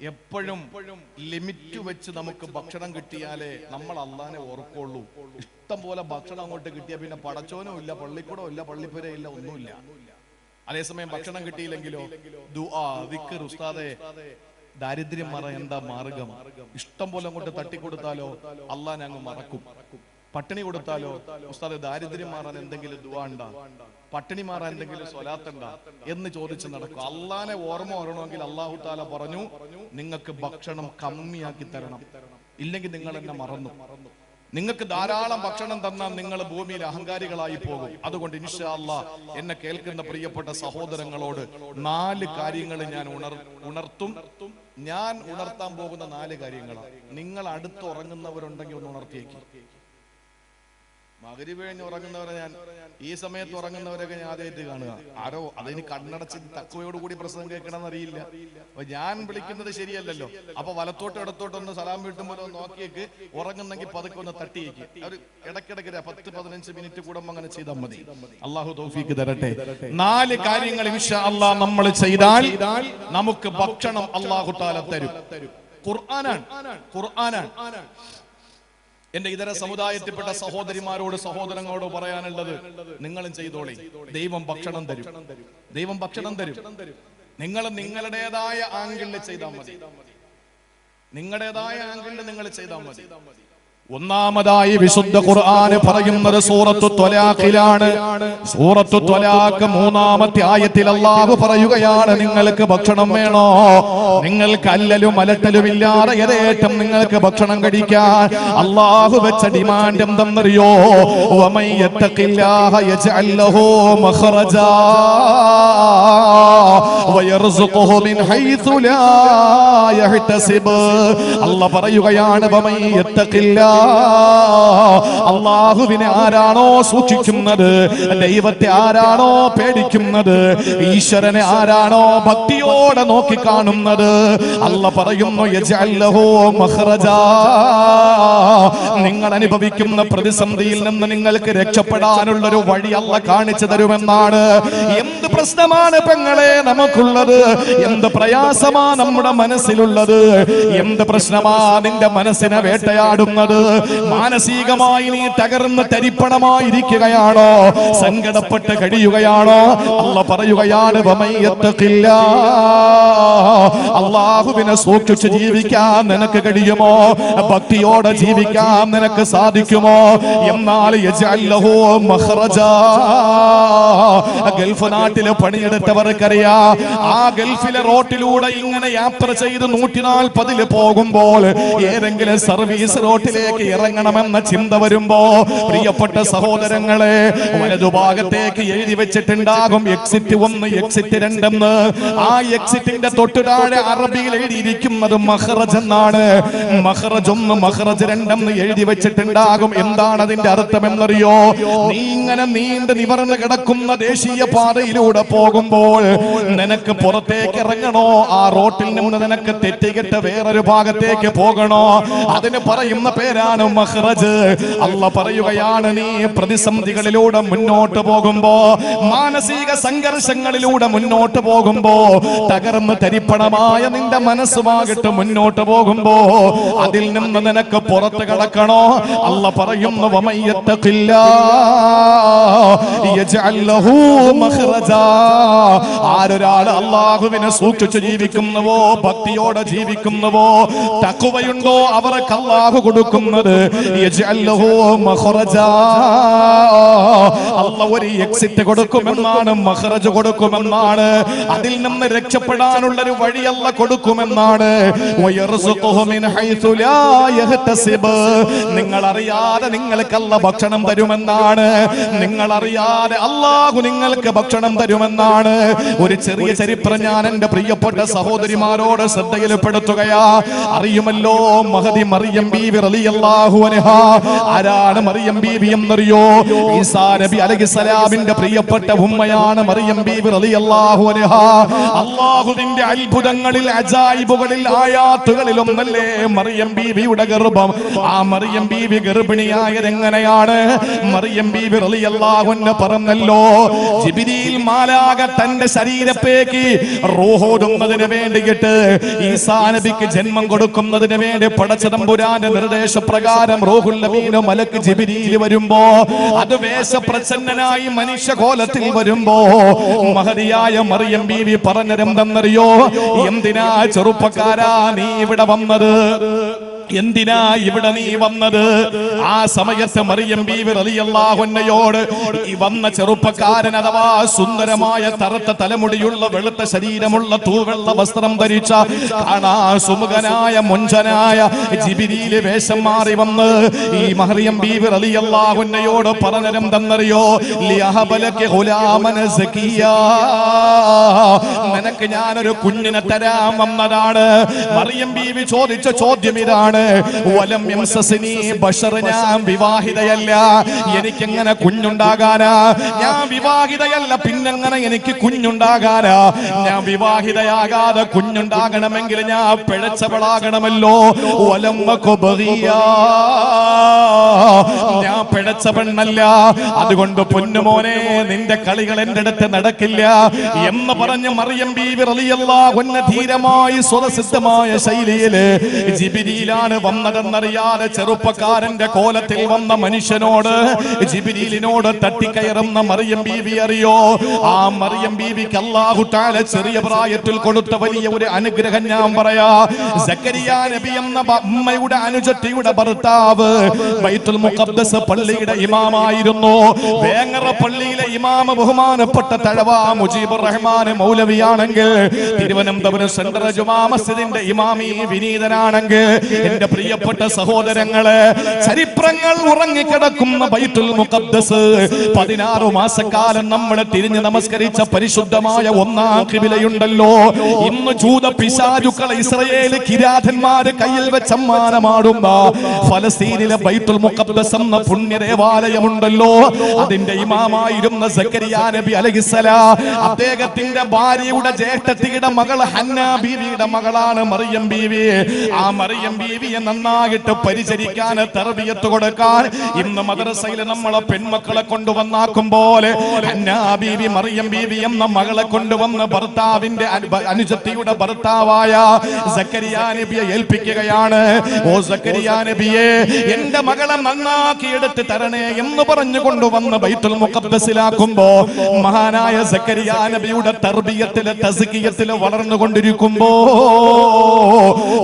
എപ്പോഴും ലിമിറ്റ് വെച്ച് നമുക്ക് ഭക്ഷണം കിട്ടിയാലേ നമ്മൾ അള്ളാനെ ഓർക്കുള്ളൂ. ഇഷ്ടം പോലെ ഭക്ഷണം അങ്ങോട്ട് കിട്ടിയാൽ പിന്നെ പടച്ചോനും ഇല്ല പള്ളിക്കൂടോ ഇല്ല പള്ളിപ്പുരോ ഇല്ല ഒന്നുമില്ല. അതേസമയം ഭക്ഷണം കിട്ടിയില്ലെങ്കിലോ? ഉസ്താദെ. ദാരിദ്ര്യം മറ എന്താ മാർഗം? ഇഷ്ടം പോലെ അങ്ങോട്ട് തട്ടിക്കൊടുത്താലോ? അള്ളാൻ അങ്ങ് മറക്കും. പട്ടിണി കൊടുത്താലോ? ഉസ്താദ് ദാരിദ്ര്യം മാറാൻ എന്തെങ്കിലും ദുവാണ്ട പട്ടിണി മാറാൻ എന്തെങ്കിലും സ്വലാത്തണ്ട എന്ന് ചോദിച്ച് നടക്കും. അള്ളാനെ ഓർമ്മ വരണമെങ്കിൽ അള്ളാഹു താല പറഞ്ഞു നിങ്ങൾക്ക് ഭക്ഷണം കമ്മിയാക്കി തരണം. ഇല്ലെങ്കിൽ നിങ്ങൾ എന്നെ മറന്നു. നിങ്ങൾക്ക് ധാരാളം ഭക്ഷണം തന്നാൽ നിങ്ങൾ ഭൂമിയിൽ അഹങ്കാരികളായി പോകും. അതുകൊണ്ട് ഇൻഷാ അല്ലാ എന്നെ കേൾക്കുന്ന പ്രിയപ്പെട്ട സഹോദരങ്ങളോട് നാല് കാര്യങ്ങൾ ഞാൻ ഉണർ ഉണർത്തും. ഞാൻ ഉണർത്താൻ പോകുന്ന നാല് കാര്യങ്ങളാണ് നിങ്ങൾ അടുത്ത് ഉറങ്ങുന്നവരുണ്ടെങ്കിൽ ഒന്ന് ഉണർത്തിയേക്ക്. മകരി കഴിഞ്ഞ് ഉറങ്ങുന്നവരെ ഞാൻ ഈ സമയത്ത് ഉറങ്ങുന്നവരൊക്കെ ഞാൻ ആദ്യമായിട്ട് കാണുക. ആരോ അതിന് കണ്ണടച്ച് തക്കവയോടുകൂടി പ്രസംഗം കേൾക്കണം അറിയില്ല അപ്പൊ ഞാൻ വിളിക്കുന്നത് ശരിയല്ലല്ലോ. അപ്പൊ വലത്തോട്ട് ഇടത്തോട്ടൊന്ന് സലാം വീട്ടുമ്പോൾ നോക്കിയേക്ക്. ഉറങ്ങുന്നെങ്കിൽ പതുക്കെ ഒന്ന് തട്ടിയേക്ക്. ഒരു ഇടയ്ക്കിടയ്ക്ക് ഒരു പത്ത് പതിനഞ്ച് മിനിറ്റ് കൂടുമ്പോ അങ്ങനെ ചെയ്താൽ മതി. അള്ളാഹു തോഫിക്ക് തരട്ടെ. നാല് കാര്യങ്ങൾ അള്ളാഹ് അള്ളാ നമ്മൾ ചെയ്താൽ നമുക്ക് ഭക്ഷണം അള്ളാഹു താല തരും. ഖുർആനാണ്. ഖുർആനാണ്. എന്റെ ഇതര സമുദായത്തിൽപ്പെട്ട സഹോദരിമാരോട് സഹോദരങ്ങളോട് പറയാനുള്ളത് നിങ്ങളും ചെയ്തോളി. ദൈവം ഭക്ഷണം തരും. ദൈവം ഭക്ഷണം തരും. നിങ്ങൾ നിങ്ങളുടേതായ ആംഗിളിൽ ചെയ്താൽ മതി. നിങ്ങളുടേതായ ആംഗിളിൽ നിങ്ങൾ ചെയ്താൽ മതി. ഒന്നാമതായി വിശുദ്ധ ഖുർആന് പറയുന്നത് സൂറത്തു ത്വലാഖിലാണ്. സൂറത്തു ത്വലാഖ് മൂന്നാമത്തെ ആയത്തിൽ അള്ളാഹു പറയുകയാണ് നിങ്ങൾക്ക് ഭക്ഷണം വേണോ? നിങ്ങൾക്ക് അല്ലലും അലട്ടലും ഇല്ലാതെ ഏതേറ്റം നിങ്ങൾക്ക് ഭക്ഷണം കഴിക്കാൻ അള്ളാഹു വെച്ച ഡിമാൻഡ് എന്തെന്നറിയോ? വമൻ من حيث لا يحتسب. الله പറയുകയാണ് വമൻ യത്തഖില്ല. അല്ലാഹുവിനെ ആരാണോ സൂക്ഷിക്കുന്നത്? ദൈവത്തെ ആരാണോ പേടിക്കുന്നത്? ഈശ്വരനെ ആരാണോ ഭക്തിയോടെ നോക്കി കാണുന്നത് അല്ല പറയുന്നു യജ്അൽ ലഹു മഖ്റജാ. നിങ്ങൾ അനുഭവിക്കുന്ന പ്രതിസന്ധിയിൽ നിന്ന് നിങ്ങൾക്ക് രക്ഷപ്പെടാനുള്ള ഒരു വഴി അല്ല കാണിച്ചു തരുമെന്നാണ്. എന്ത് പ്രശ്നമാണ് പെങ്ങളെ? നമുക്കുള്ളത് എന്ത് പ്രയാസമാ നമ്മുടെ മനസ്സിലുള്ളത്? എന്ത് പ്രശ്നമാ നിന്റെ മനസ്സിനെ വേട്ടയാടുന്നത്? മാനസികമായി നീ തകർന്ന് തരിപ്പണമായിരിക്കുകയാണോ? സങ്കടപ്പെട്ട് കഴിയുകയാണോ? അല്ല പറയുകയാണ് അള്ളാഹുവിനെ സൂക്ഷിച്ച് ജീവിക്കാൻ നിനക്ക് കഴിയുമോ? ഭക്തിയോടെ ജീവിക്കാൻ നിനക്ക് സാധിക്കുമോ? എന്നാൽ. ഗൾഫ് നാട്ടിൽ പണിയെടുത്തവർക്കറിയാ ആ ഗൾഫിലെ റോട്ടിലൂടെ ഇങ്ങനെ യാത്ര ചെയ്ത് നൂറ്റി നാൽപ്പതിൽ പോകുമ്പോൾ ഏതെങ്കിലും സർവീസ് റോട്ടിലേക്ക് ഇറങ്ങണമെന്ന ചിന്ത വരുമ്പോ പ്രിയപ്പെട്ട സഹോദരങ്ങളെ വലതുഭാഗത്തേക്ക് എഴുതി വെച്ചിട്ടുണ്ടാകും എക്സിറ്റ് ഒന്ന് എക്സിറ്റ് രണ്ടെന്ന്. ആ എക്സിറ്റിന്റെ തൊട്ടു താഴെ അറബിയിൽ എഴുതിയിരിക്കുന്നത് മഹ്റജ് എന്നാണ്. മഹ്റജ് ഒന്ന് മഹ്റജ് രണ്ടെന്ന് എഴുതി വെച്ചിട്ടുണ്ടാകും. എന്താണ് അതിന്റെ അർത്ഥം എന്നറിയോ? നീ ഇങ്ങനെ നീണ്ട് നിവർന്ന് കിടക്കുന്ന ദേശീയ പാതയിലൂടെ പോകുമ്പോൾ നിനക്ക് പുറത്തേക്ക് ഇറങ്ങണോ ആ റോട്ടിൽ നിന്ന് നിനക്ക് തെറ്റികെട്ട് വേറൊരു ഭാഗത്തേക്ക് പോകണോ? അതിന് പറയുന്ന പേരാണ് മഹ്റജ്. അല്ല പറയുകയാണ് നീ പ്രതിസന്ധികളിലൂടെ മുന്നോട്ട് പോകുമ്പോ മാനസിക സംഘർഷങ്ങളിലൂടെ മുന്നോട്ട് പോകുമ്പോ തകർന്ന് തരിപ്പണമായ നിന്റെ മനസ്സുമാകിട്ട് മുന്നോട്ട് പോകുമ്പോ അതിൽ നിന്ന് നിനക്ക് പുറത്ത് കടക്കണോ? അല്ല പറയുന്നു വമയ്യത്തക്കില്ല ആരൊരാൾ അള്ളാഹുവിനെ സൂക്ഷിച്ച് ജീവിക്കുന്നുവോ ഭക്തിയോടെ ജീവിക്കുന്നുവോ തക്കുവയുണ്ടോ അവർക്ക് അള്ളാഹു കൊടുക്കുന്നത്. അല്ല ഒരു എക്സിറ്റ് കൊടുക്കുമെന്നാണ് മഹറജ് കൊടുക്കുമെന്നാണ് അതിൽ നിന്ന് രക്ഷപ്പെടാനുള്ള ഒരു വഴിയല്ല കൊടുക്കുമെന്നാണ്. നിങ്ങൾ അറിയാതെ നിങ്ങൾക്കല്ല ഭക്ഷണം തരുമെന്നാണ്. നിങ്ങൾ അറിയാതെ അള്ളാഹു നിങ്ങൾക്ക് ഭക്ഷണം തരുമെന്നാണ്. ഒരു ചെറിയ ചരിത്രം ഞാൻ എന്റെ പ്രിയപ്പെട്ട സഹോദരിമാരോട് ശ്രദ്ധയിൽപ്പെടുത്തുകയാ. അറിയുമല്ലോ മഹതി മറിയം ബീവി റളിയല്ലാഹു അൻഹ. ആരാണ് മറിയം ബീവി എന്നറിയോ? ഈസാ നബി അലൈഹിസ്സലാമിന്റെ പ്രിയപ്പെട്ട ഉമ്മയാണ് മറിയം ബീവി റളിയല്ലാഹു അൻഹ. അള്ളാഹുവിന്റെ അത്ഭുതങ്ങളിൽ അജായിബുകളിൽ ആയാത്തുകളിൽ ഒന്നല്ലേ മറിയം ബീവിയുടെ ഗർഭം? ആ മറിയം ബീവി ഗർഭിണിയായത് എങ്ങനെയാണ്? മറിയം ബീവി റളിയല്ലാഹു അൻഹ പറഞ്ഞല്ലോ ജിബ്രീൽ മാലാക തന്റെ ശരീരത്തെ ഗർഭത്തിലേക്ക് റൂഹോടുന്നതിന് വേണ്ടിയിട്ട് ഈസാ നബിക്ക് ജന്മം കൊടുക്കുന്നതിന് വേണ്ടി പടച്ചതമ്പുരാന്റെ നിർദ്ദേശപ്രകാരം റൂഹുല്ലമീനോ മലക്ക് ജിബിരിയിൽ വരുമ്പോ അത് വേഷപ്രസന്നനായി മനുഷ്യകോലത്തിൽ വരുമ്പോ മഹതിയായ മറിയം ബീവി പറഞ്ഞതെന്തെന്നറിയോ? എന്തിനാ ചെറുപ്പക്കാരാ നീ ഇവിടെ വന്നത്? എന്തിനാ ഇവിടെ നീ വന്നത്? ആ സമയത്ത് മറിയം ബീവി റളിയല്ലാഹുന്നയോട് ഈ വന്ന ചെറുപ്പക്കാരൻ അഥവാ സുന്ദരമായ തറുത്ത തലമുടിയുള്ള വെളുത്ത ശരീരമുള്ള തൂവെള്ള വസ്ത്രം ധരിച്ച കാണാ സുമുഖനായ മുഞ്ചനായ ജിബിരിയിൽ വേഷം മാറി വന്ന് ഈ മറിയം ബീവി റളിയല്ലാഹുന്നയോട് പറഞ്ഞരം തന്നറിയോ? നിനക്ക് ഞാനൊരു കുഞ്ഞിനെ തരാം വന്നതാണ്. മറിയം ബീവി ചോദിച്ച ചോദ്യം ഇതാണ്. വലം യംസസിനി ബഷർ ഞാൻ വിവാഹിതയല്ല. എനിക്കെങ്ങനെ കുഞ്ഞുണ്ടാകാനാ? ഞാൻ വിവാഹിതയല്ല പിന്നെങ്ങനെ എനിക്ക് കുഞ്ഞുണ്ടാകാനാ? ഞാൻ വിവാഹിതയാകാതെ കുഞ്ഞുണ്ടാകണമെങ്കിൽ ഞാൻ പിഴച്ചവളാകണമല്ലോ. വലം ഞാൻ പിഴച്ച പെണ്ണല്ല. അതുകൊണ്ട് പൊന്നുമോനെ നിന്റെ കളികൾ എന്റെ അടുത്ത് നടക്കില്ല. എന്ന് പറഞ്ഞ് മറിയം ബീവി റളിയല്ലാഹുന്ന ധീരമായി സ്വതസിദ്ധമായ ശൈലിയിൽ ജിബിരിയിലാണ് വന്നതെന്നറിയാതെ ചെറുപ്പക്കാരന്റെ കോലത്തിൽ വന്ന മനുഷ്യനോട് ജിബിലീലിനോട് തട്ടിക്കയറുന്ന മറിയം ബീവി അറിയോ? ആ മറിയം ബീവിക്ക് താല ചെറിയ പ്രായത്തിൽ കൊടുത്ത വലിയ ഒരു അനുഗ്രഹം ഞാൻ പറയാ. സക്കരിയ നബി എന്ന അനുജത്തിയുടെ ഭർത്താവ് ബൈത്തുൽ പള്ളിയുടെ ഇമാമായിരുന്നു. വേങ്ങറ പള്ളിയിലെ ഇമാമ ബഹുമാനപ്പെട്ട തഴവ മുജീബ് റഹ്മാൻ മൗലവിയാണെങ്കിൽ തിരുവനന്തപുരം സെൻട്രൽ ജുമാ മസ്ജിദിന്റെ ഇമാമി വിനീതനാണെങ്കിൽ എന്റെ പ്രിയപ്പെട്ട സഹോദരങ്ങളെ ചരിത്രങ്ങൾ ഉറങ്ങിക്കിടക്കുന്ന ബൈത്തുൽ മുഖദ്ദസ്. പതിനാറ് മാസക്കാലം നമ്മൾ തിരിഞ്ഞ് നമസ്കരിച്ച പരിശുദ്ധമായ ഒന്നാം കിബിലയുണ്ടല്ലോ ഇന്ന് ജൂത പിശാചുക്കളെ ഇസ്രയേൽ കിരാതന്മാര് കയ്യിൽ വെച്ച ഫലസ്തീനിലെ ബൈത്തുൽ മുഖദ്ദസ് എന്ന പുണ്യ ദേവാലയമുണ്ടല്ലോ അതിന്റെ ഇമാമായിരുന്ന സക്കരിയ നബി അലഹിസല അദ്ദേഹത്തിന്റെ ഭാര്യയുടെ ജ്യേഷ്ഠത്തിയുടെ മകൾ ഹന്ന ബീവിയുടെ മകളാണ് മറിയം ബീവി. ആ മറിയം ബീവിയെ നന്നായിട്ട് പരിചരിക്കാൻ തെറബിയത്ത് കൊടുക്കാൻ ഇന്ന് മദ്രസയിൽ നമ്മളെ പെൺമക്കളെ കൊണ്ടുവന്നാക്കും പോലെ ബീവി മറിയം ബീവി എന്ന മകളെ കൊണ്ടുവന്ന് ഭർത്താവിന്റെ അനുജത്തിയുടെ ഭർത്താവായ സക്കരിയ നബിയെ ഏൽപ്പിക്കുകയാണ്. ഓ സക്കരിയ നബിയെ എന്റെ മകളെ നന്നാക്കി എടുത്ത് തരണേ എന്ന് പറഞ്ഞു കൊണ്ടുവന്ന് ബൈത്തുൽ മുഖദ്ദസിലാക്കുമ്പോ മഹാനായ സക്കരിയ നബിയുടെ തർബിയത്തിലെ തസ്കിയത്തിൽ വളർന്നുകൊണ്ടിരിക്കുമ്പോ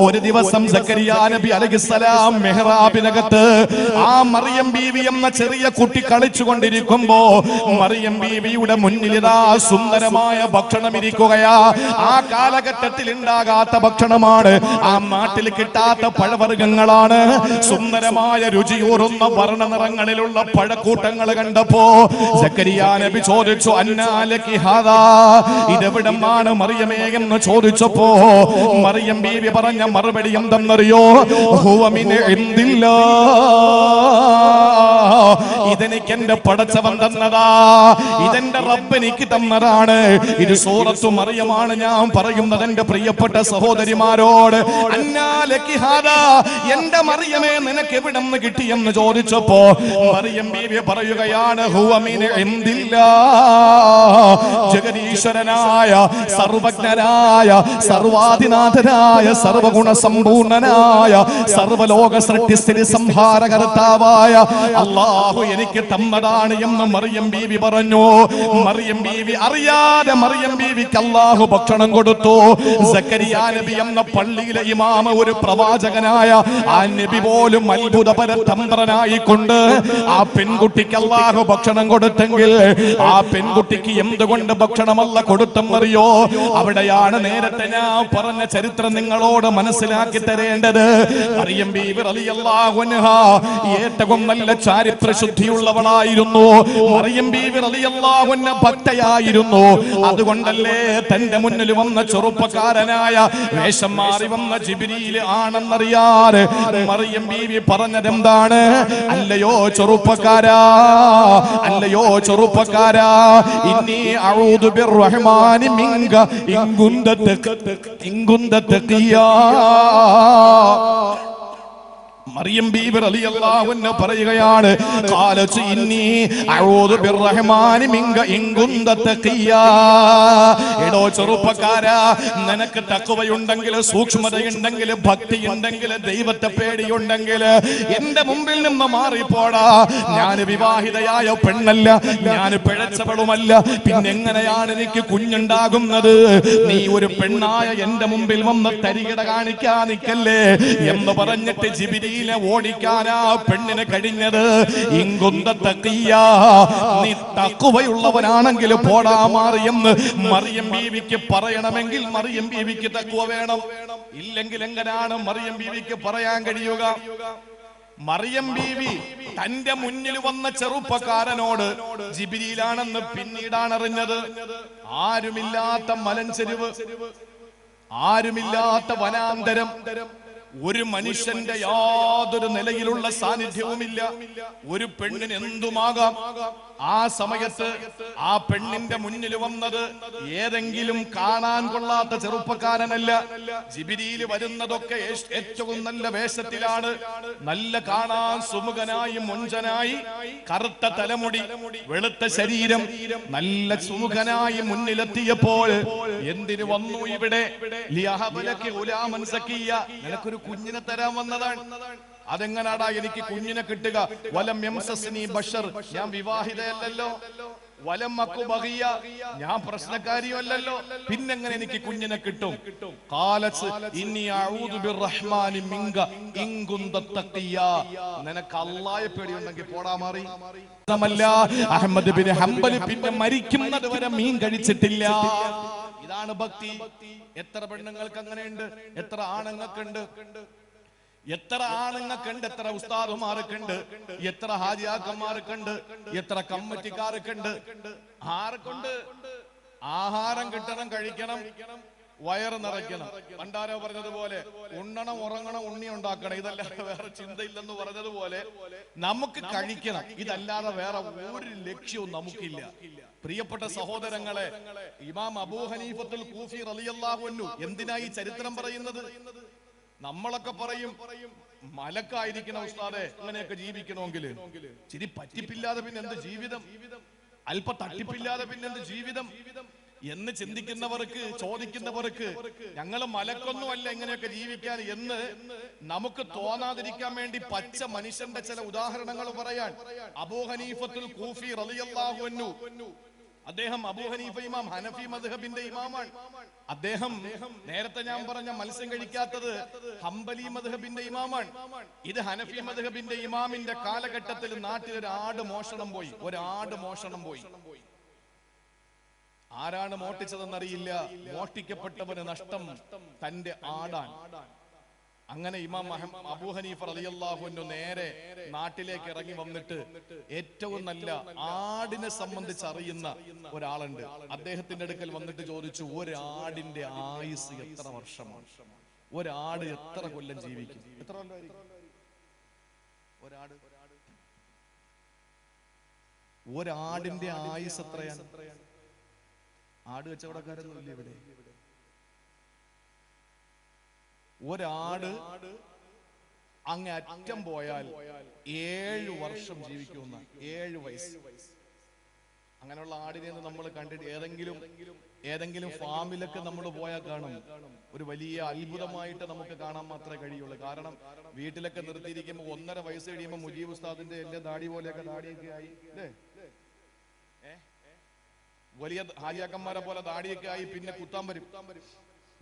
ഒരു ദിവസം സക്കരിയ നബി അലഹിസ്സലാം മെഹ്റാബിനകത്ത് ആ മറിയം ബീവി എന്ന ചെറിയ കുട്ടി കളിച്ചുകൊണ്ടിരിക്കുമ്പോ മറിയം ബീവിയുടെ മുന്നിലിതാ സുന്ദരമായ ഭക്ഷണം ഇരിക്കുകയാ. ആ കാലഘട്ടത്തിൽ ഉണ്ടാകാത്ത ഭക്ഷണമാണ്. ആ നാട്ടിൽ കിട്ടാത്ത പഴവർഗങ്ങളാണ്. സുന്ദരമായ രുചിയൂറുന്ന വർണനിറങ്ങളിലുള്ള പഴക്കൂട്ടങ്ങൾ കണ്ടപ്പോ നബി ചോദിച്ചു അന്നാലക്കി ഹാദാ? ഇതെവിടമാണ് മറിയമേ? എന്ന് ചോദിച്ചപ്പോ മറിയം ബീവി പറഞ്ഞ മറുപടി എന്തെന്നറിയോ? ഹുവ അമിനെ ഇന്ദില്ലാ. ഇതെനിക്ക് എന്റെ പടച്ചവൻ തന്നതാ. ഇതെന്റെ റബ്ബ് എനിക്ക് തന്നതാണ്. ഇത് സൂറത്തു മറിയമാണ് ഞാൻ പറയുന്നത് എന്റെ പ്രിയപ്പെട്ട സഹോദരിമാരോട്. എന്റെ മറിയമേ നിനക്ക് എവിടെ നിന്ന് കിട്ടിയെന്ന് ചോദിച്ചപ്പോ മറിയം ബീവി പറയുകയാണ്. ജഗദീശ്വരനായ സർവജ്ഞനായ സർവാധിനാഥനായ സർവഗുണ സമ്പൂർണനായ സർവലോക സൃഷ്ടിസ്ഥിതി സംഹാരകർത്താവായ അള്ളാഹു എനിക്ക് തന്നതാണ് എന്ന് മറിയം ബീവി പറഞ്ഞു. മറിയം ബീവി അറിയാതെ മറിയം ബീവിക്ക് അള്ളാഹു ഭക്ഷണം കൊടുത്തു. സക്കരിയ നബി എന്ന പള്ളിയിലെ ഇമാമ ഒരു പ്രവാചകനായ ആ നബി പോലും അത്ഭുതപര തന്ത്രനായിക്കൊണ്ട് ആ പെൺകുട്ടിക്ക് അള്ളാഹു ഭക്ഷണം കൊടുത്തെങ്കിൽ ആ പെൺകുട്ടിക്ക് എന്തുകൊണ്ട് ഭക്ഷണമല്ല കൊടുത്തെന്നറിയോ? അവിടെയാണ് നേരത്തെ ഞാൻ പറഞ്ഞ ചരിത്രം നിങ്ങളോട് മനസ്സിലാക്കി തരേണ്ടത്. അറിയം ഏറ്റവും നല്ല ചാരിത്ര ശുദ്ധിയുള്ളവളായിരുന്നു മറിയം ഭക്തയായിരുന്നു. അതുകൊണ്ടല്ലേ തന്റെ മുന്നിൽ വന്ന ചെറുപ്പക്കാരനായ വേഷം മാറി വന്ന ജിബിരിയിൽ ആണെന്നറിയാറ്. മറിയം ബീവി പറഞ്ഞതെന്താണ്? അല്ലയോ ചെറുപ്പക്കാരാ അല്ലയോ ചെറുപ്പക്കാരാ ഇനി അഊദു ബിർറഹ്മാനി മിങ്ക മറിയം ബീബർ അലി അൻഹ പറയുകയാണ് ഖാലത്ത് ഇന്നി അഊദു ബിർറഹ്മാനി മിങ്ക ഇൻ കുന്ത തഖിയാ. എടോ ചെറുപ്പക്കാരാ നിനക്ക് തക്കുവയുണ്ടെങ്കിൽ സൂക്ഷ്മതയുണ്ടെങ്കിൽ ഭക്തിയുണ്ടെങ്കിൽ ദൈവത്തെ പേടിയുണ്ടെങ്കിൽ എന്റെ മുമ്പിൽ നിന്ന് മാറിപ്പോടാ. ഞാൻ വിവാഹിതയായ പെണ്ണല്ല ഞാൻ പിഴച്ചവളുമല്ല. പിന്നെ എങ്ങനെയാണ് എനിക്ക് കുഞ്ഞുണ്ടാകുന്നത്? നീ ഒരു പെണ്ണായ എന്റെ മുമ്പിൽ വന്ന് തരികിട കാണിക്കാ നിക്കല്ലേ എന്ന് പറഞ്ഞിട്ട് ജിബിരിയിലെ ഓടിക്കാനാ പെണ്ണിന് കഴിഞ്ഞത്? നീ തക്കുവയുള്ളവനാണെങ്കിൽ പോടാ മാറിയെന്ന് മറിയം ബീവിക്ക് പറയണമെങ്കിൽ മറിയം ബീവിക്ക് തക്കുവ വേണം. ഇല്ലെങ്കിൽ എങ്ങനെയാണ് മറിയം ബീവിക്ക് പറയാൻ കഴിയുക? മറിയം ബീവി തന്റെ മുന്നിൽ വന്ന ചെറുപ്പക്കാരനോട് ജിബിരിയിലാണെന്ന് പിന്നീടാണ് അറിഞ്ഞത് ആരുമില്ലാത്ത മലഞ്ചെരിവ് ആരുമില്ലാത്ത വനാന്തരം. ഒരു മനുഷ്യന്റെ യാതൊരു നിലയിലുള്ള സാന്നിധ്യവുമില്ല. ഒരു പെണ്ണിന് എന്തുമാകാം? ആ സമയത്ത് ആ പെണ്ണിന്റെ മുന്നിൽ വന്നത് ഏതെങ്കിലും കാണാൻ കൊള്ളാത്ത ചെറുപ്പക്കാരനല്ല. ജിബിരിയിൽ വരുന്നതൊക്കെ ഏറ്റവും നല്ല വേഷത്തിലാണ്. നല്ല കാണാൻ സുമുഖനായി മുഞ്ചനായി കറുത്ത തലമുടി വെളുത്ത ശരീരം നല്ല സുമുഖനായി മുന്നിലെത്തിയപ്പോൾ എന്തിനു വന്നു ഇവിടെ? നിനക്കൊരു കുഞ്ഞിനെ തരാൻ വന്നതാണ്. അതെങ്ങനാടാ എനിക്ക് കുഞ്ഞിനെ കിട്ടുക? വലം എംസസ്നി ബഷർ. ഞാൻ വിവാഹിതയല്ലല്ലോ. വലം മക്കു ബഹിയ ഞാൻ പ്രശ്നക്കാരിയല്ലല്ലോ പിന്നെങ്ങനെ എനിക്ക് കുഞ്ഞിനെ കിട്ടും? കാലസ് ഇനി ബിർറഹ്മാനി മിങ്ക ഇൻ കുന്ത തഖിയ. നിനക്ക് അല്ലാഹയെ പേടിയുണ്ടെങ്കിൽ പോടാ മാറി. അഹമ്മദ് ബിൻ ഹംബൽ പിന്നെ മരിക്കുന്നത് വരെ മീൻ കഴിച്ചിട്ടില്ല. ഇതാണ് ഭക്തി. എത്ര പെണ്ണുങ്ങൾക്ക് അങ്ങനെയുണ്ട്? എത്ര ആണുങ്ങൾക്കുണ്ട്? എത്ര ആണുങ്ങൾക്കുണ്ട് എത്ര ഉസ്താദുമാർക്കുണ്ട് എത്ര ഹാജിയാക്കന്മാർക്കുണ്ട് എത്ര കമ്മറ്റിക്കാർക്കുണ്ട് ആർക്കുണ്ട് ആഹാരം കിട്ടണം കഴിക്കണം വയറ് നിറയ്ക്കണം. പണ്ടാരോ പറഞ്ഞതുപോലെ ഉണ്ണണം ഉറങ്ങണം ഉണ്ണി ഉണ്ടാക്കണം. ഇതല്ലാതെ വേറെ ചിന്തയില്ലെന്ന് പറഞ്ഞതുപോലെ നമുക്ക് കഴിക്കണം. ഇതല്ലാതെ വേറെ ഒരു ലക്ഷ്യവും നമുക്കില്ല. പ്രിയപ്പെട്ട സഹോദരങ്ങളെ ഇമാം അബൂ ഹനീഫത്തുൽ കൂഫി റളിയല്ലാഹു അൻഹു എന്തിനാ ഈ ചരിത്രം പറയുന്നത്? നമ്മളൊക്കെ പറയും മലക്കായിരിക്കണം ഉസ്താദെ അങ്ങനെയൊക്കെ ജീവിക്കണമെങ്കിൽ ചിരി പറ്റിപ്പില്ലാതെ പിന്നെ എന്ത് ജീവിതം? അല്പ തട്ടിപ്പില്ലാതെ പിന്നെ എന്ത് ജീവിതം? എന്ന് ചിന്തിക്കുന്നവർക്ക് ചോദിക്കുന്നവർക്ക് ഞങ്ങൾ മലക്കൊന്നുമല്ല ഇങ്ങനെയൊക്കെ ജീവിക്കാൻ എന്ന് നമുക്ക് തോന്നാതിരിക്കാൻ വേണ്ടി പച്ച മനുഷ്യന്റെ ചില ഉദാഹരണങ്ങൾ പറയാൻ. അബൂ ഹനീഫത്തുൽ കൂഫി റളിയല്ലാഹു അൻഹു അദ്ദേഹം അബൂ ഹനീഫ ഇമാം ഹനഫി മദ്ഹബിന്റെ ഇമാമാണ്. അദ്ദേഹം നേരത്തെ ഞാൻ പറഞ്ഞ മത്സ്യം കഴിക്കാത്തത് ഹംബലി മദ്ഹബിന്റെ ഇമാമാണ്. ഇത് ഹനഫി മദ്ഹബിന്റെ ഇമാമിന്റെ കാലഘട്ടത്തിൽ നാട്ടിൽ ഒരു ആട് മോഷണം പോയി. ഒരു ആട് മോഷണം പോയി. ആരാണ് മോഷ്ടിച്ചതെന്നറിയില്ല. മോഷ്ടിക്കപ്പെട്ടവന് നഷ്ടം തന്റെ ആടാൻ അങ്ങനെ ഇമാം മഹം അബൂ ഹനീഫ റളിയല്ലാഹുവിന്റെ നേരെ നാട്ടിലേക്ക് ഇറങ്ങി വന്നിട്ട് ഏറ്റവും നല്ല ആടിനെ സംബന്ധിച്ച് അറിയുന്ന ഒരാളുണ്ട്. അദ്ദേഹത്തിന്റെ അടുക്കൽ വന്നിട്ട് ചോദിച്ചു ഒരാടിന്റെ ആയുസ് എത്ര വർഷമാണ്? ഒരാട് എത്ര കൊല്ലം ജീവിക്കും? എത്ര ഒരാട് ഒരാടിന്റെ ആയുസ് എത്രയാണ്? ആട് കച്ചവടക്കാരൊന്നും ഇല്ല ഇവിടെ. ഒരാട് അങ്ങ് അറ്റം പോയാൽ ഏഴ് വർഷം ജീവിക്കുന്ന ഏഴ് വയസ്സ്. അങ്ങനെയുള്ള ആടിനെ നമ്മൾ കണ്ടിട്ട് ഏതെങ്കിലും ഏതെങ്കിലും ഫാമിലൊക്കെ നമ്മൾ പോയാൽ കാണും. ഒരു വലിയ അത്ഭുതമായിട്ട് നമുക്ക് കാണാൻ മാത്രമേ കഴിയുള്ളൂ. കാരണം വീട്ടിലൊക്കെ നിർത്തിയിരിക്കുമ്പോൾ ഒന്നര വയസ്സ് കഴിയുമ്പോൾ മുജീബ് ഉസ്താദിന്റെ എല്ലാ ദാടി പോലെയൊക്കെ ദാടിയൊക്കെ ആയി. അല്ലേ വലിയ ഹാജിയാക്കന്മാരെ പോലെ ദാടിയൊക്കെ ആയി പിന്നെ കുത്താൻ വരും.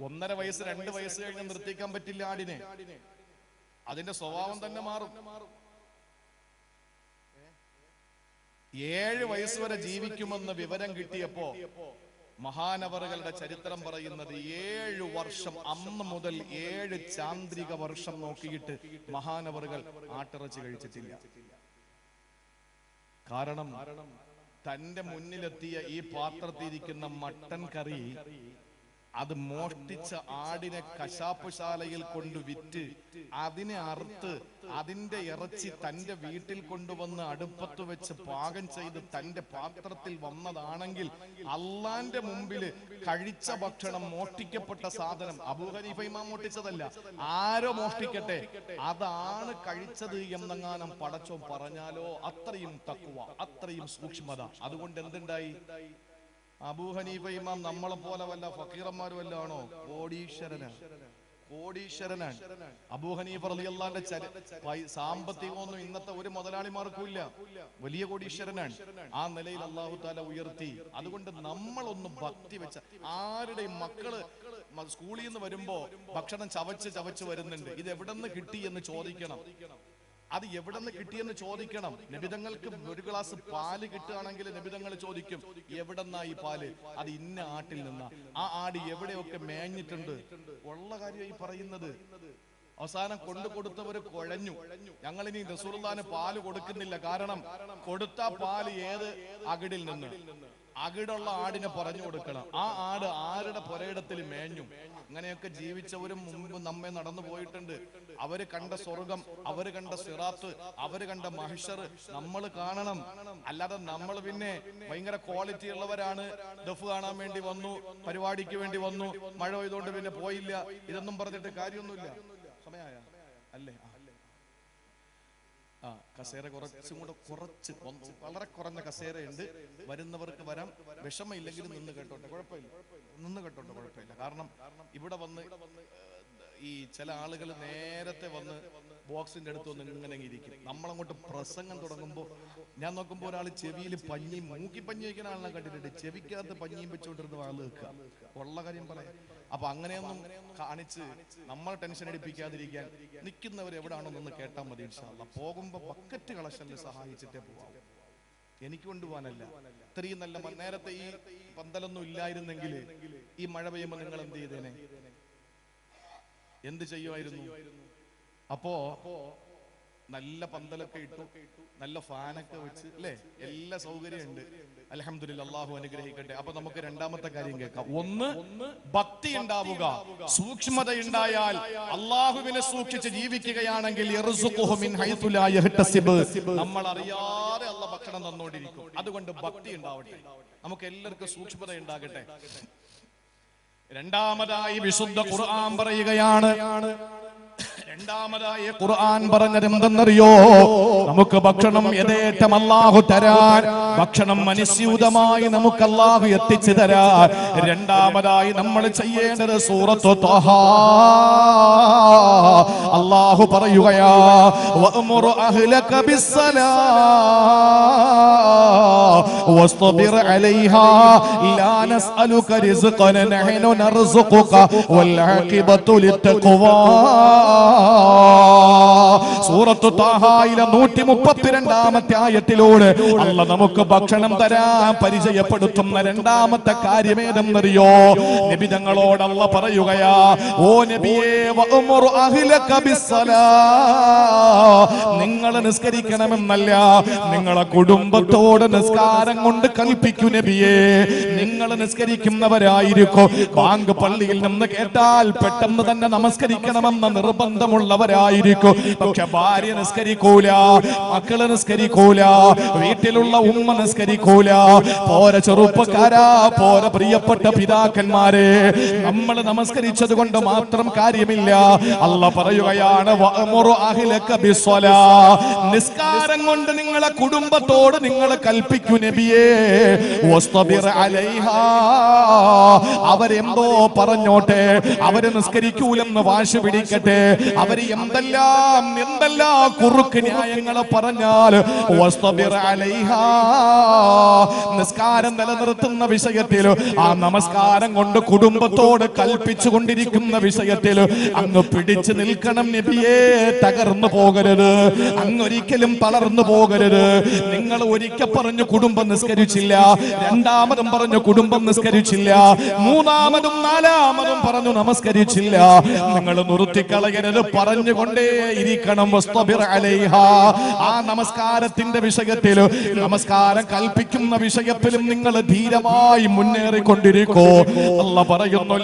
ഒന്നര വയസ്സ് രണ്ട് വയസ്സ് കഴിഞ്ഞ് നിർത്തിക്കാൻ പറ്റില്ല ആടിനെ. അതിന്റെ സ്വഭാവം തന്നെ മാറും. ഏഴ് വയസ്സ് വരെ ജീവിക്കുമെന്ന് വിവരം കിട്ടിയപ്പോ മഹാനവറുകളുടെ ചരിത്രം പറയുന്നത് ഏഴു വർഷം അന്ന് മുതൽ ഏഴ് ചാന്ദ്രിക വർഷം നോക്കിയിട്ട് മഹാനവറുകൾ ആട്ടിറച്ചി കഴിച്ചിട്ടില്ല. കാരണം തന്റെ മുന്നിലെത്തിയ ഈ പാത്രത്തിരിക്കുന്ന മട്ടൻ കറി അത് മോഷ്ടിച്ച ആടിനെ കശാപ്പുശാലയിൽ കൊണ്ട് വിറ്റ് അതിനെ അറുത്ത് അതിന്റെ ഇറച്ചി തന്റെ വീട്ടിൽ കൊണ്ടുവന്ന് അടുപ്പത്ത് വെച്ച് പാകം ചെയ്ത് തന്റെ പാത്രത്തിൽ വന്നതാണെങ്കിൽ അള്ളാന്റെ മുമ്പിൽ കഴിച്ച ഭക്ഷണം മോഷ്ടിക്കപ്പെട്ട സാധനം അബൂഹനീഫ ഇമാം മോഷ്ടിച്ചതല്ല. ആരോ മോഷ്ടിക്കട്ടെ? അതാണ് കഴിച്ചത് എന്നെങ്ങാനും പടച്ചോ പറഞ്ഞാലോ? അത്രയും തക്കുവ അത്രയും സൂക്ഷ്മത. അതുകൊണ്ട് എന്തുണ്ടായി? അബൂ ഹനീഫ ഇമാം നമ്മളെ പോലെ വല്ല ഫക്കീറന്മാരും വല്ല ആണോ? കോടീശ്വരനാണ് കോടീശ്വരനാണ്. അബൂ ഹനീഫ പൈ- സാമ്പത്തികമൊന്നും ഇന്നത്തെ ഒരു മുതലാളിമാർക്കും ഇല്ല. വലിയ കോടീശ്വരനാണ്. ആ നിലയിൽ അള്ളാഹു താല ഉയർത്തി. അതുകൊണ്ട് നമ്മളൊന്ന് ഭക്തി വെച്ച ആരുടെയും മക്കൾ സ്കൂളിൽ നിന്ന് വരുമ്പോ ഭക്ഷണം ചവച്ച് ചവച്ച് വരുന്നുണ്ട്. ഇത് എവിടെ നിന്ന് കിട്ടി എന്ന് ചോദിക്കണം. അത് എവിടെ നിന്ന് കിട്ടിയെന്ന് ചോദിക്കണം. നബിതങ്ങൾക്ക് ഒരു ഗ്ലാസ് പാൽ കിട്ടുകയാണെങ്കിൽ നബിതങ്ങൾ ചോദിക്കും എവിടെ നിന്നാ ഈ പാൽ? അത് ഇന്ന ആട്ടിൽ നിന്നാ. ആ ആട് എവിടെയൊക്കെ മേഞ്ഞിട്ടുണ്ട്? ഉള്ള കാര്യം ഈ പറയുന്നത് അവസാനം കൊണ്ടു കൊടുത്തവര് കുഴഞ്ഞു. ഞങ്ങൾ ഇനി റസൂർദാന് പാൽ കൊടുക്കുന്നില്ല. കാരണം കൊടുത്ത പാൽ ഏത്? അകിടിൽ നിന്ന്. അകിടുള്ള ആടിനെ പറഞ്ഞു കൊടുക്കണം. ആ ആട് ആരുടെ പുരയിടത്തിൽ മേഞ്ഞു. അങ്ങനെയൊക്കെ ജീവിച്ചവരും മുമ്പ് നമ്മെ നടന്നു പോയിട്ടുണ്ട്. അവർ കണ്ട സ്വർഗം അവർ കണ്ട സിറാത്ത് അവർ കണ്ട മഹിഷർ നമ്മൾ കാണണം. അല്ലാതെ നമ്മൾ പിന്നെ ഭയങ്കര ക്വാളിറ്റി ഉള്ളവരാണ്. ദഫ് കാണാൻ വേണ്ടി വന്നു പരിപാടിക്ക് വേണ്ടി വന്നു മഴ പെയ്തുകൊണ്ട് പിന്നെ പോയില്ല. ഇതൊന്നും പറഞ്ഞിട്ട് കാര്യമൊന്നുമില്ല. അല്ലേ? ആ. കസേര കുറച്ചും കൂടെ കുറച്ച് വളരെ കുറഞ്ഞ കസേരയുണ്ട്. വരുന്നവർക്ക് വരാം. വിഷമമില്ലെങ്കിലും നിന്ന് കേട്ടോട്ടെ. കുഴപ്പമില്ല. നിന്ന് കേട്ടോട്ടെ. കുഴപ്പമില്ല. കാരണം ഇവിടെ വന്ന് ഈ ചില ആളുകൾ നേരത്തെ വന്ന് ബോക്സിന്റെ അടുത്ത് വന്ന് ഇങ്ങനെ ഇരിക്കും. നമ്മളങ്ങോട്ട് പ്രസംഗം തുടങ്ങുമ്പോൾ ഞാൻ നോക്കുമ്പോൾ ഒരാൾ ചെവിയിൽ പഞ്ഞി മൂക്കി പഞ്ഞി വയ്ക്കുന്ന ആളിനെ കണ്ടിട്ടുണ്ട്. ചെവിക്കകത്ത് പഞ്ഞിയും വെച്ചുകൊണ്ടിരുന്ന ആൾ നിൽക്കുക. ഉള്ള കാര്യം പറയാം. അപ്പൊ അങ്ങനെയൊന്നും കാണിച്ച് നമ്മൾ ടെൻഷൻ അടിപ്പിക്കാതിരിക്കാൻ നിൽക്കുന്നവർ എവിടെയാണോ നിന്ന് കേട്ടാൽ മതി ഇൻഷാല്ല പോകുമ്പോൾ ബക്കറ്റ് കളക്ഷനിൽ സഹായിച്ചിട്ടേ പോവാം എനിക്ക് കൊണ്ടുപോകാനല്ല. ഇത്രയും നല്ല നേരത്തെ ഈ പന്തലൊന്നും ഇല്ലായിരുന്നെങ്കിൽ ഈ മഴ പെയ്യുമ്പോൾ നിങ്ങൾ എന്ത് ചെയ്തേനെ? എന്ത് ചെയ്യുമായിരുന്നു? അപ്പോ നല്ല പന്തലൊക്കെ ഇട്ടു നല്ല ഫാനൊക്കെ വെച്ച് അല്ലേ? എല്ലാ സൗകര്യം ഉണ്ട് അലഹമില്ല അള്ളാഹു അനുഗ്രഹിക്കട്ടെ. അപ്പൊ നമുക്ക് രണ്ടാമത്തെ കാര്യം കേൾക്കാം. ഒന്ന് ഭക്തി ഉണ്ടാവുക. സൂക്ഷ്മത ഉണ്ടായാൽ അള്ളാഹുവിനെ സൂക്ഷിച്ച് ജീവിക്കുകയാണെങ്കിൽ. നമ്മൾ അറിയാതെ അള്ള ഭക്ഷണം തന്നോണ്ടിരിക്കും. അതുകൊണ്ട് ഭക്തി ഉണ്ടാവട്ടെ. നമുക്ക് എല്ലാവർക്കും സൂക്ഷ്മത ഉണ്ടാകട്ടെ രണ്ടാമതായി വിശുദ്ധ ഖുർആൻ പറയുകയാണ് രണ്ടാമതായി ഖുർആൻ പറഞ്ഞത് എന്തെന്നറിയോ നമുക്ക് ഭക്ഷണം യഥേറ്റം അല്ലാഹു തരാൻ ഭക്ഷണം അനുസ്യൂതമായി നമുക്ക് അല്ലാഹു എത്തിച്ചു തരാൻ രണ്ടാമതായി നമ്മൾ ചെയ്യേണ്ടത് സൂറത്തു ത്വഹ അല്ലാഹു പറയുകയാ വഅ്മുർ അഹ്ലക ബിസ്സലാ واصطبر عليها لا نسألك رزقا نحن نرزقك والعاقبة للتقوى സൂറത്തു താഹായിലെ നൂറ്റി മുപ്പത്തിരണ്ടാമത്തെ ആയത്തിലൂടെ അല്ല നമുക്ക് ഭക്ഷണം തരാൻ പരിചയപ്പെടുത്തുന്ന രണ്ടാമത്തെ കാര്യമേതെന്നറിയോ? നബി തങ്ങളോട് അല്ല പറയുകയാ ഓ നബിയേ നിങ്ങൾ നിസ്കരിക്കണമെന്നല്ല നിങ്ങളെ കുടുംബത്തോട് നിസ്കാരം കൊണ്ട് കൽപ്പിക്കൂ നബിയേ. നിങ്ങൾ നിസ്കരിക്കുന്നവരായിരിക്കും. ബാങ്ക് പള്ളിയിൽ നിന്ന് കേട്ടാൽ പെട്ടെന്ന് തന്നെ നമസ്കരിക്കണമെന്ന നിർബന്ധമുള്ളവരായിരിക്കും പക്ഷെ ഭാര്യ നിസ്കരിക്കൂല മക്കൾ നിസ്കരിക്കൂല വീട്ടിലുള്ള ഉമ്മ നിസ്കരിക്കൂല. പോര ചെറുപ്പക്കാരാ പോര പ്രിയപ്പെട്ട പിതാക്കന്മാരെ. നമ്മൾ നമസ്കരിച്ചത് കൊണ്ട് മാത്രം കാര്യമില്ല. അല്ല പറയുകയാണ്. നിസ്കാരം കൊണ്ട് നിങ്ങളെ കുടുംബത്തോട് നിങ്ങൾ കൽപ്പിക്കൂ നബിയേ. അവരെന്തോ പറഞ്ഞോട്ടെ അവർ നിസ്കരിക്കൂലെന്ന് വാശി പിടിക്കട്ടെ. അവർ എന്തെല്ലാം എന്തെല്ലാം കുറുക്ക് ന്യായങ്ങൾ പറഞ്ഞാൽ നിസ്കാരം നിലനിർത്തുന്ന വിഷയത്തിൽ ആ നമസ്കാരം കൊണ്ട് കുടുംബത്തോട് കൽപ്പിച്ചു കൊണ്ടിരിക്കുന്ന വിഷയത്തിൽ അങ്ങ് പിടിച്ചു നിൽക്കണം നബിയെ തകർന്നു പോകരുത്. അങ്ങൊരിക്കലും തളർന്നു പോകരുത്. നിങ്ങൾ ഒരിക്കൽ പറഞ്ഞു കുടുംബം നിസ്കരിച്ചില്ല രണ്ടാമതും പറഞ്ഞു കുടുംബം നിസ്കരിച്ചില്ല മൂന്നാമതും നാലാമതും പറഞ്ഞു നമസ്കരിച്ചില്ല. നിങ്ങൾ നിർത്തിക്കളയരുത്. പറഞ്ഞുകൊണ്ടേ ഇരിക്കണം. ആ നമസ്കാരത്തിന്റെ വിഷയത്തിൽ നമസ്കാരം കൽപ്പിക്കുന്ന വിഷയത്തിലും നിങ്ങൾ ധീരമായി മുന്നേറിക്കൊണ്ടിരിക്കോ. അല്ല പറയുന്നു.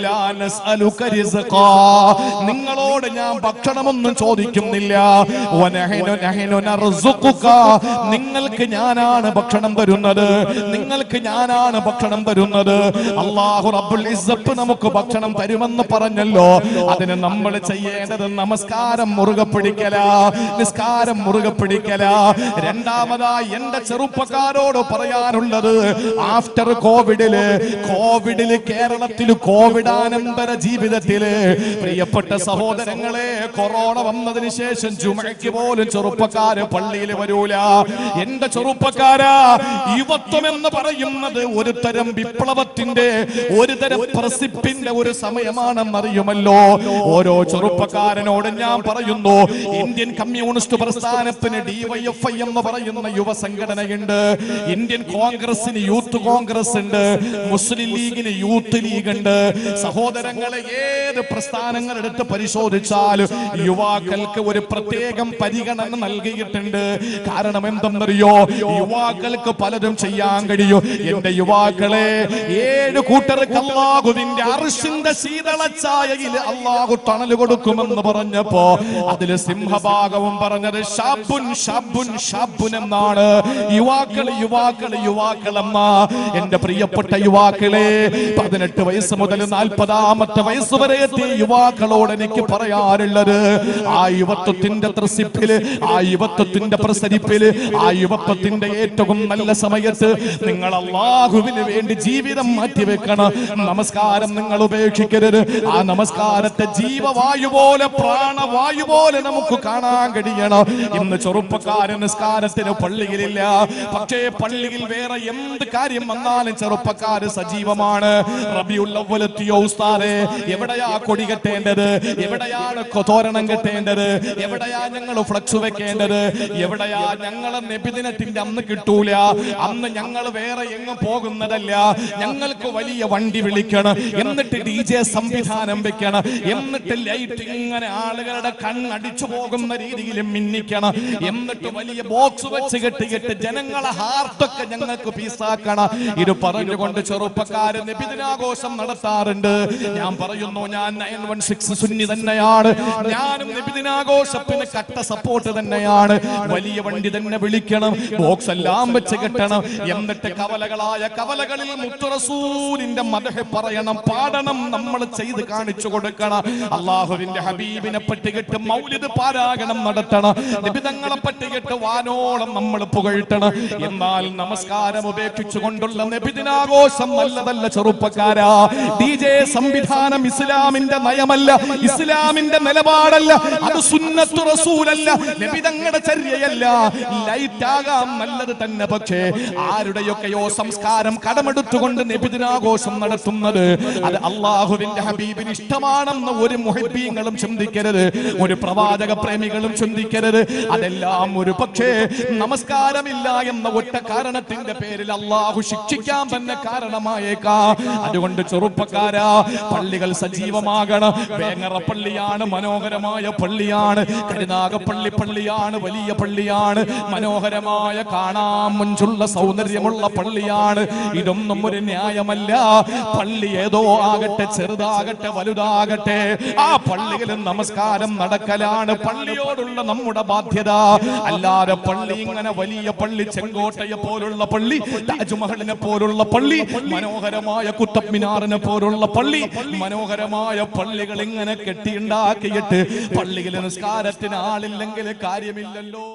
നിങ്ങളോട് ഞാൻ ഭക്ഷണമൊന്നും ചോദിക്കുന്നില്ല. നിങ്ങൾക്ക് ഞാനാണ് ഭക്ഷണം തരുന്നത്. നിങ്ങൾക്ക് ഞാനാണ് ഭക്ഷണം തരുന്നത്. അള്ളാഹു റബ്ബുൽ നമുക്ക് ഭക്ഷണം തരുമെന്ന് പറഞ്ഞല്ലോ. അതിന് നമ്മൾ ചെയ്യേണ്ടത് നമസ്കാരം മുറുകെ പിടിക്കല നിസ്കാരം മുറുകെ പിടിക്കല. രണ്ടാമതായി എന്റെ ചെറുപ്പക്കാരോട് പറയാനുള്ളത് ആഫ്റ്റർ കോവിഡിൽ കോവിഡിൽ കേരളത്തിൽ കോവിഡാനന്തര ജീവിതത്തിൽ പ്രിയപ്പെട്ട സഹോദരങ്ങളെ കൊറോണ വന്നതിന് ശേഷം ചുമയ്ക്ക് പോലും ചെറുപ്പക്കാര് പള്ളിയിൽ വരൂല. എന്റെ ചെറുപ്പക്കാരാ യുവത്വം എന്ന് പറയുന്നത് ഒരു തരം വിപ്ലവത്തിന്റെ ഒരു തരം പ്രസിപ്പിന്റെ ഒരു സമയമാണെന്നറിയുമല്ലോ. ഓരോ ചെറുപ്പക്കാരനോട് ഞാൻ പറയുന്നു ഇന്ത്യൻ കമ്മ്യൂണിസ്റ്റ് പ്രസ്ഥാനത്തിന് ഡിവൈഎഫ്ഐ എന്ന് പറയുന്ന യുവ സംഘടനയുണ്ട് ഇന്ത്യൻ കോൺഗ്രസിന് യൂത്ത് കോൺഗ്രസ് ഉണ്ട് മുസ്ലിം ലീഗിന് യൂത്ത് ലീഗ് ഉണ്ട് സഹോദരങ്ങളെ ഏത് പ്രസ്ഥാനങ്ങൾ എടുത്ത് പരിശോധിച്ചാലും യുവാക്കൾക്ക് ഒരു പ്രത്യേകം പരിഗണന നൽകിയിട്ടുണ്ട്. കാരണം എന്തെന്നറിയോ? യുവാക്കൾക്ക് പലതും ചെയ്യാൻ കഴിയും. എന്റെ യുവാക്കളെ ഏഴ് കൂട്ടർക്ക് അള്ളാഹുവിന്റെ ശീതള ശീതളച്ചായയിൽ അള്ളാഹു തണൽ കൊടുക്കുമെന്ന് പറഞ്ഞപ്പോ അതിൽ സിംഹഭാഗവും പറഞ്ഞത് ഷാബുൻ ഷാബുൻ ഷാബുൻ എന്നാണ്. യുവാക്കൾ യുവാക്കൾ യുവാക്കൾ എന്ന എന്റെ പ്രിയപ്പെട്ട യുവാക്കളെ പതിനെട്ട് വയസ്സ് മുതൽ നാൽപ്പതാമത്തെ വയസ്സ് വരെ എത്തിയ യുവാക്കളോട് എനിക്ക് പറയാറുള്ളത് ആ യുവത്വത്തിന്റെ ത്രസിപ്പിൽ ആ യുവത്വത്തിന്റെ പ്രസരിപ്പിൽ ആ യുവത്വത്തിന്റെ ഏറ്റവും നല്ല സമയത്ത് നിങ്ങൾ അള്ളാഹുവിന് വേണ്ടി ജീവിതം മാറ്റിവെക്കണം. നമസ്കാരം നിങ്ങൾ ഉപേക്ഷിക്കരുത്. ആ നമസ്കാരത്തെ ജീവവായു പോലെ പ്രാണവായു പോലെ നമുക്ക് കാണാൻ കഴിയണം. ഇന്ന് ചെറുപ്പക്കാരൻ നിസ്കാരത്തിന് പള്ളിയിലില്ല. പക്ഷേ പള്ളിയിൽ വേറെ എന്ത് കാര്യം വന്നാലും ചെറുപ്പക്കാര് സജീവമാണ്. ഉസ്താദേ? എവിടെയാ കൊടി കെട്ടേണ്ടത്? എവിടെയാണ് കൊതോരണം കെട്ടേണ്ടത്? എവിടെയാ ഞങ്ങൾ ഫ്ലക്സ് വെക്കേണ്ടത്? എവിടെയാ ഞങ്ങളെ നബിദിനത്തിന്റെ അന്ന് കിട്ടൂല? അന്ന് ഞങ്ങൾ വേറെ എങ്ങും പോകുന്നതല്ല. ഞങ്ങൾക്ക് വലിയ വണ്ടി വിളിക്കണം. എന്നിട്ട് ഡി ജെ സംവിധാനം വെക്കണം. എന്നിട്ട് ലൈറ്റ് ഇങ്ങനെ ആളുകളുടെ കണ്ണടിച്ചു പോകുന്ന രീതിയിൽ മിന്നിക്കണം. എന്നിട്ട് വലിയ ബോക്സ് വെച്ച് കെട്ടിയിട്ട് ജനങ്ങളെ ഹാർട്ടൊക്കെ ഞങ്ങൾക്ക് പീസാക്കണം. ഇത് പറഞ്ഞുകൊണ്ട് ചെറുപ്പക്കാര് നിബിദിനാഘോഷം നടത്താറുണ്ട്. ഞാൻ പറയുന്നു ഞാൻ നയൻ വൺ സിക്സ് സുന്നി തന്നെയാണ്. ഞാനും നിബിദിനാഘോഷത്തിന് കട്ട സപ്പോർട്ട് തന്നെയാണ്. വലിയ വണ്ടി തന്നെ വിളിക്കണം ബോക്സ് എല്ലാം വെച്ച് കെട്ടണം. എന്നിട്ട് കവലകളായ കവലകളിൽ മുത്തുറസൂലിന്റെ മതഹ പറയണം പാടണം നമ്മൾ ചെയ്ത് കാണിച്ചു കൊടുക്കണം. അള്ളാഹുവിന്റെ ഹബീബിനെ പറ്റിയിട്ട് മൗലിദ് പാരായണം നടത്തണം. നിബിതങ്ങളെ പറ്റിയിട്ട് വാനോളം നമ്മൾ പുകഴ്ത്തണം. എന്നാൽ നമസ്കാരം ഉപേക്ഷിച്ചുകൊണ്ടുള്ള നബിദിനാഘോഷം നല്ലതല്ല ചെറുപ്പക്കാരാ. ഡി ജെ സംവിധാനം ഇസ്ലാമിന്റെ നയമല്ല ഇസ്ലാമിന്റെ നിലപാടല്ല അത് സുന്നത്തു റസൂലല്ല നബിതങ്ങളുടെ ചര്യയല്ല. ലൈറ്റ് ആകാം നല്ലത് തന്നെ പക്ഷേ ആരുടെയൊക്കെയോ സംസ്കാരം കടമെടുത്തുകൊണ്ട് നബിദിനാഘോഷം നടത്തുന്നത് അത് അള്ളാഹുവിന്റെ ഹബീബിന് ഇഷ്ടമാണെന്ന് ഒരു മുഹബീങ്ങളും ചിന്തിക്കരുത്. ഒരു പ്രവാചക പ്രേമികളും ചിന്തിക്കരുത്. അതെല്ലാം ഒരു പക്ഷേ നമസ്കാരമില്ല എന്ന ഒറ്റ കാരണത്തിന്റെ പേരിൽ അള്ളാഹു ശിക്ഷിക്കാൻ തന്നെ കാരണമായേക്കാ. അതുകൊണ്ട് ചെറുപ്പക്കാരാ പള്ളികൾ സജീവമാകണം. വേങ്ങറ പള്ളിയാണ് മനോഹരമായ പള്ളിയാണ്. കരുനാഗപ്പള്ളി പള്ളിയാണ് വലിയ പള്ളിയാണ്. മനോഹരമായ കാണാൻ മുഞ്ചുള്ള സൗന്ദര്യമുള്ള പള്ളിയാണ്. ഇതൊന്നും ഒരു ന്യായമല്ല. പള്ളി ഏതോ ആകട്ടെ ചെറുതാകട്ടെ വലുതാകട്ടെ. ആ പള്ളിയിൽ നമസ്കാരം നടക്കലാണ്. പള്ളിയോടുള്ള നമ്മുടെ ബാധ്യത. അല്ലാതെ പള്ളി ഇങ്ങനെ വലിയ പള്ളി ചെങ്കോട്ടയെ പോലുള്ള പള്ളി താജ്മഹലിനെ പോലുള്ള പള്ളി മനോഹരമായ കുത്തബ് മിനാറിനെ പോലുള്ള പള്ളി മനോഹരമായ പള്ളികൾ ഇങ്ങനെ കെട്ടിയുണ്ടാക്കിയിട്ട് പള്ളിയിലെ നിസ്കാരത്തിന് ആളില്ലെങ്കിൽ കാര്യമില്ലല്ലോ.